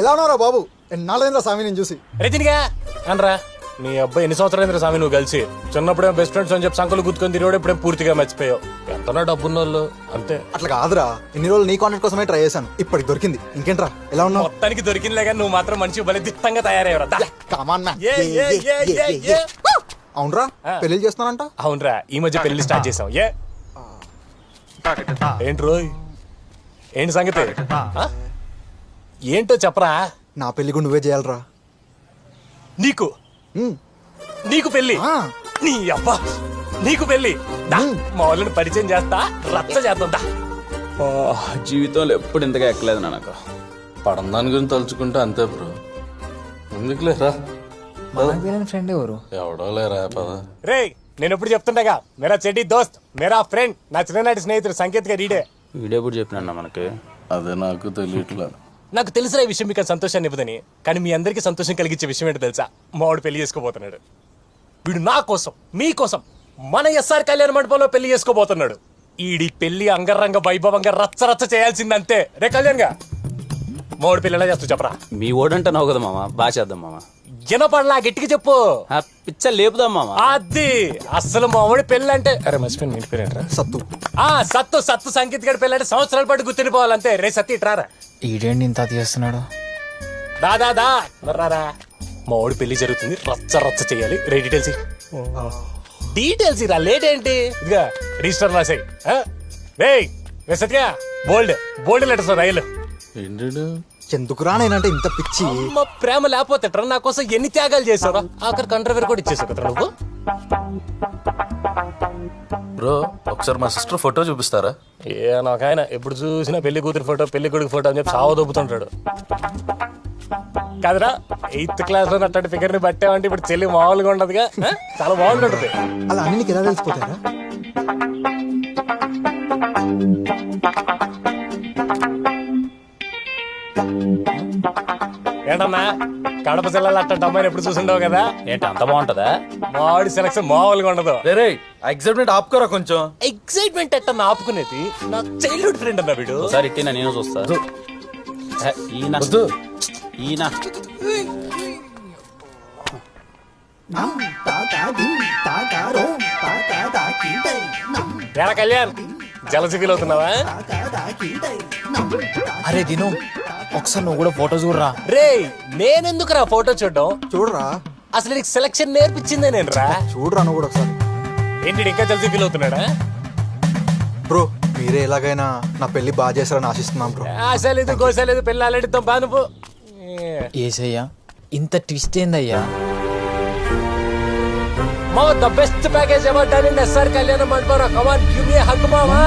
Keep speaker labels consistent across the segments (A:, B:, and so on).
A: ఎలా ఉన్నారా బాబు? ఎన్నాళ్ళైందా స్వామి నేను చూసి.
B: రజనిగా అనరా నీ అబ్బాయి ఎన్ని సంవత్సరాలు స్వామి నువ్వు కలిసి? చిన్నప్పుడే బెస్ట్ ఫ్రెండ్స్ అని చెప్పి సంకలు గుర్తుకొని తిరిగి ఇప్పుడే పూర్తిగా మర్చిపోయావు. ఎంతనా డబ్బున్న వాళ్ళు అంతే.
A: అట్లా కాదురా. ఇన్ని రోజులు నీ కాంటాక్ట్ కోసమే ట్రై చేశాను. ఇప్పటికి దొరికింది. ఇంకేంట్రా? ఎలా ఉన్నావు?
B: మొత్తానికి దొరికిందిలే కానీ నువ్వు మాత్రం మనిషి బలి దిట్టంగా తయారయ్యవరా.
A: కామాన్. అవునరా. పెళ్ళి చేస్తున్నానంట
B: అవునరా. ఈ మధ్య పెళ్ళి స్టార్ట్ చేసాం ఏ? ఏంటి రోయ్? ఏంటి సంగతి? ఏంటో చెప్పరా?
A: నా పెళ్ళి కూడా నువ్వే చేయాలరా.
B: నీకు. నీకు పెళ్ళి
A: ఆ.
B: నీ అబ్బా! నీకు పెళ్ళి దా, మా వాళ్ళని పరిచయం చేస్తా రచ్చ చేద్దాం
C: జీవితంలో ఎప్పుడు ఇంతగా ఎక్కలేదు నాకు
D: పడం దాని గురించి తలుచుకుంటే అంతే బ్రో. ఎందుకు లేరా
E: ఫ్రెండ్ ఎవరు?
D: ఎవడో లేరా పద.
B: రేయ్ నేను ఎప్పుడు చెప్తుండగా మేరా చెడ్డి దోస్త్ మేరా ఫ్రెండ్ నా చిన్ననాటి స్నేహితుడు సంకేత్ గారు ఈడే
C: వీడెప్పుడు చెప్పినా మనకి?
D: అదే నాకు తెలియట్లేదు.
B: నాకు తెలిసిన ఈ విషయం మీకు సంతోషాన్ని ఇవ్వదని కానీ మీ అందరికీ సంతోషం కలిగించే విషయం ఏంటో తెలుసా? మావాడు పెళ్ళి చేసుకోబోతున్నాడు. వీడు నా కోసం మీ కోసం మన ఎస్ఆర్ కళ్యాణ మండపంలో పెళ్ళి చేసుకోబోతున్నాడు. ఈడి పెళ్ళి అంగరంగ వైభవంగా రచ్చ రచ్చ చేయాల్సిందంతే. రే కళ్యాణ్గా. గా పెళ్ళి ఎలా చేస్తూ చెప్పరా.
C: మీ ఓడంటే నవ్వు కదా మామ బాగా చేద్దాం మామ.
B: వినపడలా గట్టిగా చెప్పు.
C: ఆ పిచ్చ లేపుదాం మామ.
B: అది అసలు మావాడి పెళ్ళి అంటే అరే మర్చిపోయింది ఇంటి పేరేంట్రా
A: సత్తు.
B: ఆ సత్తు సత్తు సంగీత్ గడి పెళ్ళి అంటే సంవత్సరాల పాటు గుర్తుండిపోవాలంతే. రే సత్తి ఇట్రారా
E: ఈడేంటి ఇంత చేస్తున్నాడు?
B: దా దా దా రారా? పెళ్ళి జరుగుతుంది. రచ్చ రచ్చ చేయాలి. రే డీటెయిల్స్. డీటెయిల్స్ ఇరా లేట్ ఏంటి? ఇదిగా రిజిస్టర్ రాసాయి రే రే సత్య బోల్డ్ బోల్డ్ లెటర్స్ రైలు.
D: ఏంటి
A: ఎందుకురా నేనంటే ఇంత పిచ్చి?
B: అమ్మ ప్రేమ లేకపోతే ఎట్రా? నా కోసం ఎన్ని త్యాగాలు చేసావురా ఆఖరి కంట్రవేర్ కూడా ఇచ్చేసావు కదా నువ్వు?
D: బ్రో ఒకసారి మా సిస్టర్ ఫోటో చూపిస్తారా?
B: ఏ నాకాయన ఎప్పుడు చూసినా పెళ్ళి కూతురు ఫోటో పెళ్ళి కొడుకు ఫోటో అని చెప్పి సావ దొబ్బుతుంటాడు కాదురా ఎయిత్ క్లాస్లో అట్లాంటి ఫిగర్ని పట్టామంటే ఇప్పుడు చెల్లి మామూలుగా ఉండదుగా? చాలా బాగుంటుంది
A: అలా అన్ని ఎలా తెలిసిపోతారా
B: ఏంటన్నా? కడప జిల్లాలో అట్లాంటి అమ్మాయిని ఎప్పుడు చూసిండవు కదా?
C: ఏంటి అంత బాగుంటదా?
B: మామిడి సెలక్షన్ మామూలుగా ఉండదు.
D: రే ఆ ఎగ్జైట్మెంట్ ఆపుకోరా కొంచెం.
B: ఎక్సైట్మెంట్ ఎట్టన్నా ఆపుకునేది? నా చైల్డ్హుడ్ ఫ్రెండ్ అన్న వీడు.
C: ఒకసారి ఇట్టినా నేను చూస్తా. ఈయన. ఈయన.
B: ఎలా కళ్యాణ్ జలసి ఫీల్ అవుతున్నావా?
E: అరే దిను. ఒకసారి నువ్వు కూడా ఫోటో చూడరా.
B: రే నేనెందుకు రా ఫోటో చూడడం?
A: చూడరా.
B: అసలు నీకు సెలక్షన్ నేర్పించిందే నేను రా
A: చూడరా నువ్వు కూడా ఒకసారి.
B: ఏంటి ఇంకా జలసి ఫీల్ అవుతున్నాడా?
A: బ్రో మీరే ఎలాగైనా నా పెళ్ళి బాగా చేస్తారని ఆశిస్తున్నాం బ్రో.
B: ఆశ లేదు గోస లేదు పెళ్ళి ఆలడితో బా నువ్వు
E: ఏసయ్యా ఇంత ట్విస్ట్ ఏందయ్యా?
B: మా the best package ever done in S కళ్యాణ మండపం కమాన్ గివ్ మీ హగ్ మామా.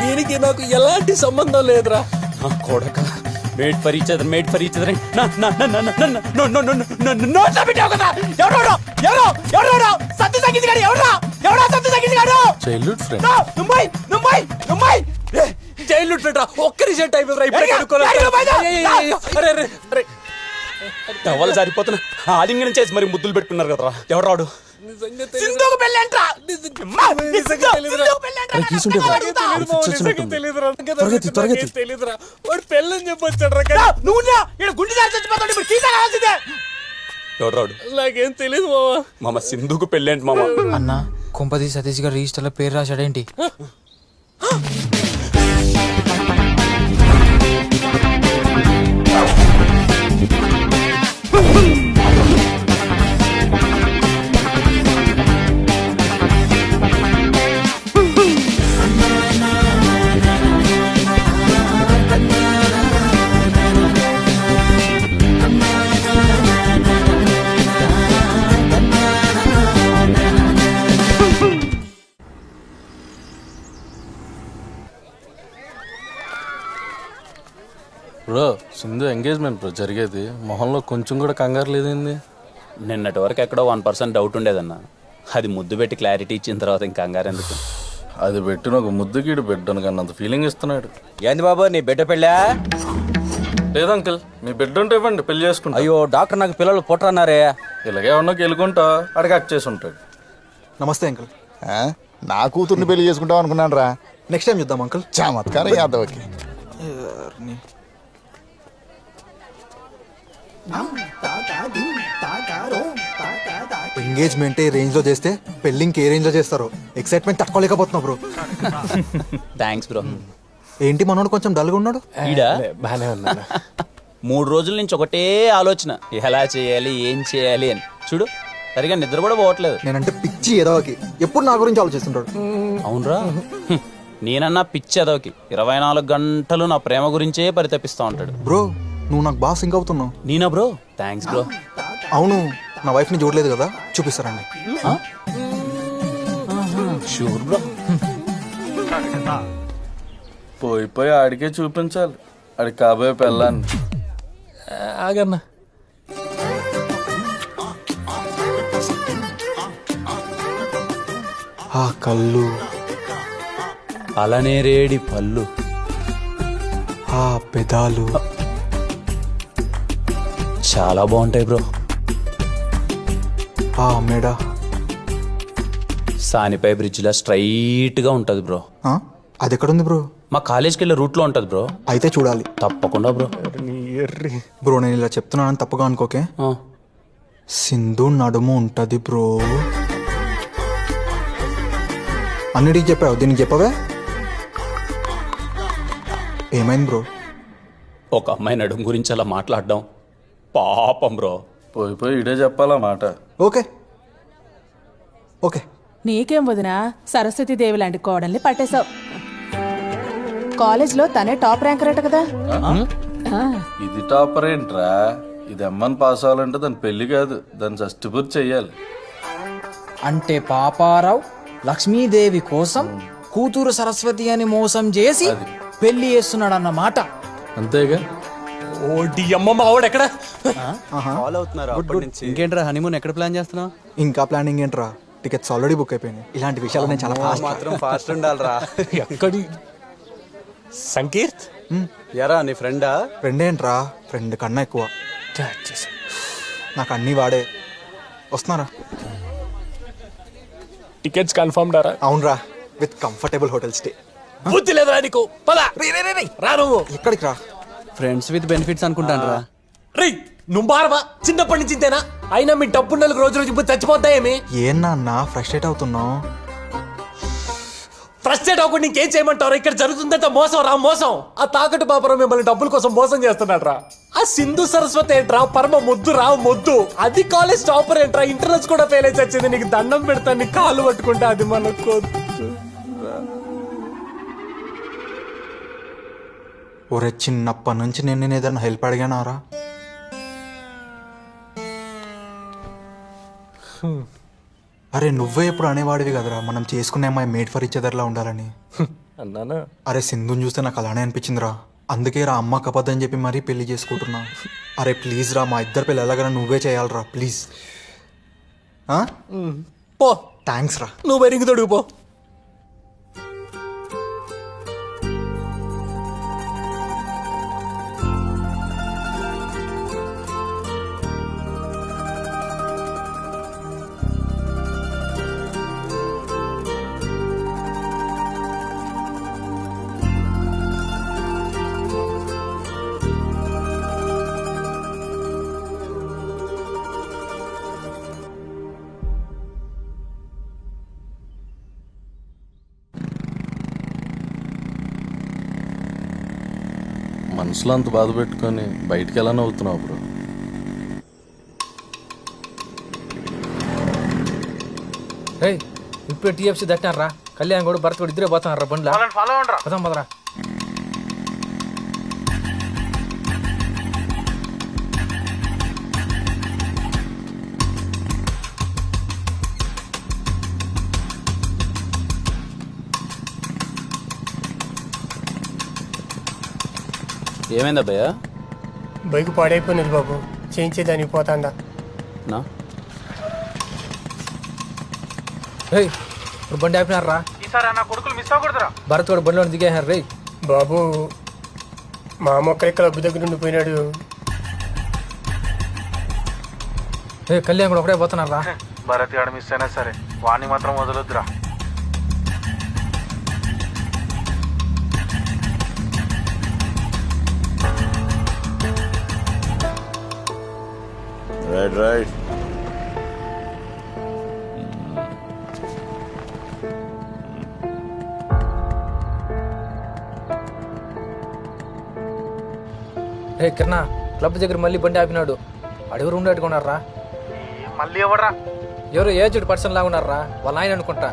B: దీనికి నాకు ఎలాంటి సంబంధం లేదురా
C: నా కొడక made for each other made for each other నా నా నా నా నా నా no no no no no no పెట్టావు కదా ఎవడో ఎవరో ఎవడో సత్య తగ్గించి గాడు ఎవడో ఎవడో సత్య తగ్గించి గాడు
D: childhood friend
C: Mumbai Mumbai Mumbai
B: childhood friend రా ఒక్క రిజెక్ట్ అయిపోయింది రా ఇప్పుడే
C: ఎరిగా,
B: కనుక్కోలేదు.
C: ఎరిగా, బయట.
B: అయ్య, అయ్య, అయ్య, అరే అరే అరే
C: టవల్ సరిపోతున్నా ఆలింగనం చేసి మరి ముద్దులు పెట్టుకున్నారు కదరా ఎవరాడు
B: తెలీదు.
C: సింధుకు పెళ్ళంట్రా.
B: వాడు పెళ్ళని
C: నువ్వు ఇక్కడ గుండె చచ్చిపోతాడు. ఇప్పుడు సీత కావాల్సిందే. ఎవరాడు
B: నాకేం తెలీదు మావా.
C: మామ సింధుకు పెళ్ళేంటి మామ?
E: అన్న కుంపతి సతీష్ గారు రిజిస్టర్లో పేరు రాశాడేంటి?
D: బ్రో సింధు ఎంగేజ్మెంట్ బ్రో జరిగేది. మొహంలో కొంచెం కూడా కంగారు లేదేంది?
C: నిన్నటి వరకు ఎక్కడో వన్ పర్సెంట్ డౌట్ ఉండేదన్న. అది ముద్దు పెట్టి క్లారిటీ ఇచ్చిన తర్వాత ఇంకా కంగారు ఎందుకు?
D: అది పెట్టిన ఒక ముద్దు గీడు పెట్టాను కానీ అంత ఫీలింగ్ ఇస్తున్నాడు.
F: ఏంది బాబు నీ బిడ్డ పెళ్ళా?
D: లేదు అంకుల్ మీ బిడ్డ ఉంటే ఇవ్వండి పెళ్ళి చేసుకుంటా.
C: అయ్యో డాక్టర్ నాకు పిల్లలు పుట్టరన్నారే.
D: ఇలాగే ఉన్నా గెలుకుంటా అడిగి అక్ చేసి ఉంటాడు.
A: నమస్తే అంకుల్.
F: ఆ? నా కూతుర్ని పెళ్ళి చేసుకుంటాం అనుకున్నాను రా
A: నెక్స్ట్ టైం చూద్దాం అంకుల్.
F: చమత్కారం యాదవ్కి
A: ఎంగేజ్మెంట్ ఏ రేంజ్లో చేస్తే పెళ్ళి ఇంకే రేంజ్లో చేస్తారు ఎక్సైట్మెంట్ తట్టుకోలేకపోతున్నా బ్రో
C: థ్యాంక్స్ బ్రో
A: ఏంటి మనోడు కొంచెం డల్గా ఉన్నాడు?
C: ఈడా?
B: బానే ఉన్నాను
C: మూడు రోజుల నుంచి ఒకటే ఆలోచన ఎలా చేయాలి ఏం చేయాలి అని. చూడు సరిగా నిద్ర కూడా పోవట్లేదు.
A: నేనంటే పిచ్చి ఏదోకి ఎప్పుడు నా గురించి ఆలోచిస్తుంటాడు?
C: అవునరా. నేనన్నా పిచ్చి అదోకి ఇరవై నాలుగు గంటలు నా ప్రేమ గురించే పరితపిస్తా ఉంటాడు.
A: బ్రో నువ్వు నాకు బాగా సింక్ అవుతున్నావు.
C: నేనా బ్రో? Thanks bro.
A: అవును నా వైఫ్ని చూడలేదు కదా చూపిస్తారండి.
C: Sure bro.
D: పోయి పోయి ఆడికే చూపించాలి. ఆడికి కాబోయే పెళ్ళాన్ని.
B: ఆగన్నా.
A: ఆ కళ్ళు.
C: అలానే రేడి పళ్ళు.
A: ఆ పెదాలు.
C: చాలా బాగుంటాయి బ్రో.
A: ఆ మెడ.
C: సానిపై బ్రిడ్జ్లా స్ట్రైట్గా ఉంటది బ్రో.
A: అది ఎక్కడుంది బ్రో?
C: మా కాలేజ్కి వెళ్ళే రూట్లో ఉంటది బ్రో.
A: అయితే చూడాలి.
C: తప్పకుండా బ్రో.
A: బ్రో నేను ఇలా చెప్తున్నానని తప్పుగా అనుకోకే. సింధు నడుము ఉంటది బ్రో. అన్నిటికి చెప్పావు దీనికి చెప్పవే? ఏమైంది బ్రో?
C: ఒక అమ్మాయి నడుము గురించి అలా మాట్లాడడం పాపం బ్రో.
D: పోయి పోయి ఇడే చెప్పాలా మాట?
A: ఓకే. ఓకే.
G: నీకేం వదినా? సరస్వతి దేవి లాంటి కోడల్ని పట్టేశావు. కాలేజ్లో తనే టాప్ ర్యాంకర్ అట కదా? ఆ,
D: ఇది టాపర్ ఏంట్రా? ఇది అమ్మని పాస్ అవ్వాలంటే దాని పెళ్ళి కాదు దాన్ని షష్టిపూర్తి చెయ్యాలి.
E: అంటే పాపారావు లక్ష్మీదేవి కోసం కూతురు సరస్వతి అని మోసం చేసి పెళ్ళి చేస్తున్నాడు అన్నమాట
D: అంతేగా?
B: ఓడి అమ్మ మా ఆవిడ ఎక్కడ?
C: ఇంకేంట్రా హనీమూన్ ఎక్కడ ప్లాన్ చేస్తున్నావు?
A: ఇంకా ప్లానింగ్ ఏంట్రా? టికెట్స్ ఆల్రెడీ బుక్ అయిపోయినాయి. ఇలాంటి విషయాలు నేను చాలా ఫాస్ట్
C: మాత్రం ఫాస్ట్ ఉండాలిరా.
B: ఎక్కడి? సంకీర్త్?
C: ఎరా నీ ఫ్రెండా
A: ఫ్రెండ్ ఏంట్రా? ఫ్రెండ్ కన్నా ఎక్కువ. నాకు అన్నీ వాడే. వస్తున్నారా?
B: టికెట్స్ కన్ఫర్మ్ డారా
A: అవునరా. విత్ కంఫర్టబుల్ హోటల్ స్టే
B: బుద్ధి లేదురా నీకు. పద. రా నువ్వు.
A: ఎక్కడికి రా?
C: ఫ్రెండ్స్ విత్ బెనిఫిట్స్ అనుకుంటాను
B: రేయ్ నువ్వు బారవా చిన్నప్పటి నుంచి ఇంతేనా? అయినా మీ డబ్బు నెలకు రోజు రోజు ఇప్పుడు చచ్చిపోతాయేమి
A: ఏం నాన్న ఫ్రస్ట్రేట్ అవుతున్నావు?
B: ఫ్రస్ట్రేట్ అవ్వకుండా ఇంకేం చేయమంటారు ఇక్కడ జరుగుతుందంటే మోసం రా మోసం. ఆ తాకట్టు బాపరం మిమ్మల్ని డబ్బుల కోసం మోసం చేస్తున్నాడు రా ఆ సింధు సరస్వతి ఏంట్రా? పరమ ముద్దు రా ముద్దు. అది కాలేజ్ టాపర్ ఏంట్రా? ఇంటర్నెట్స్ కూడా ఫెయిల్ అయితే వచ్చింది నీకు దండం పెడతాను నీ కాళ్ళు పట్టుకుంటే అది మనకు
A: ఒరే చిన్నప్పటి నుంచి నేను నేను ఏదైనా హెల్ప్ అడిగానారా? అరే నువ్వే ఎప్పుడు అనేవాడివి కదరా మనం చేసుకునే అమ్మాయి మేడ్ ఫర్ ఇచ్ అదర్లా ఉండాలని.
B: అన్నానా?
A: అరే సింధుని చూస్తే నాకు అలానే అనిపించిందిరా. అందుకే రా అమ్మ కపద్దని చెప్పి మరీ పెళ్ళి చేసుకుంటున్నా. అరే ప్లీజ్ రా మా ఇద్దరు పెళ్ళి ఎలాగైనా నువ్వే చేయాలరా ప్లీజ్
B: పో.
A: థ్యాంక్స్ రా.
B: నువ్వు బెరింగ్ తొడుగు పో.
D: మనసులో అంత బాధ పెట్టుకొని బయటికి ఎలా నవ్వుతున్నావు బ్రో.
H: ఏయ్ ఇప్పుడు టీఎఫ్సీ దట్టారా కళ్యాణ్ కూడా భరత్ కూడా ఇద్దరే పోతాను రా బండ్లా పదాం పదరా
C: ఏమైంది అబ్బయ్య?
I: బైక్ పాడైపోయినది బాబు. చేయించేదానికి పోతాండా.
C: నా?
H: ఇప్పుడు బండి ఆపినారా? ఈసారి నా కొడుకులు మిస్ అవ్వకూడదురా. భరత్ కూడా బండిలో దిగేహారు రేయ్.
I: బాబు మా మొక్క క్లబ్ దగ్గర ఉండిపోయినాడు
H: ఏ కళ్యాణ్ కూడా ఒకటే పోతున్నారా?
A: భరత్ గాడు మిస్ అయినా సరే వాణ్ణి మాత్రం వదలొద్దురా.
F: రైట్ రైట్
H: ఏ కిరణ్ క్లబ్ దగ్గర మళ్ళీ బండి ఆపినాడు. అడుగురు ఉండేట్టుకున్నారా
A: మళ్ళీ ఎవడరా?
H: ఎవరో ఏజ్డ్ పర్సన్ లాగా ఉన్నారా వాళ్ళ ఆయన అనుకుంటా.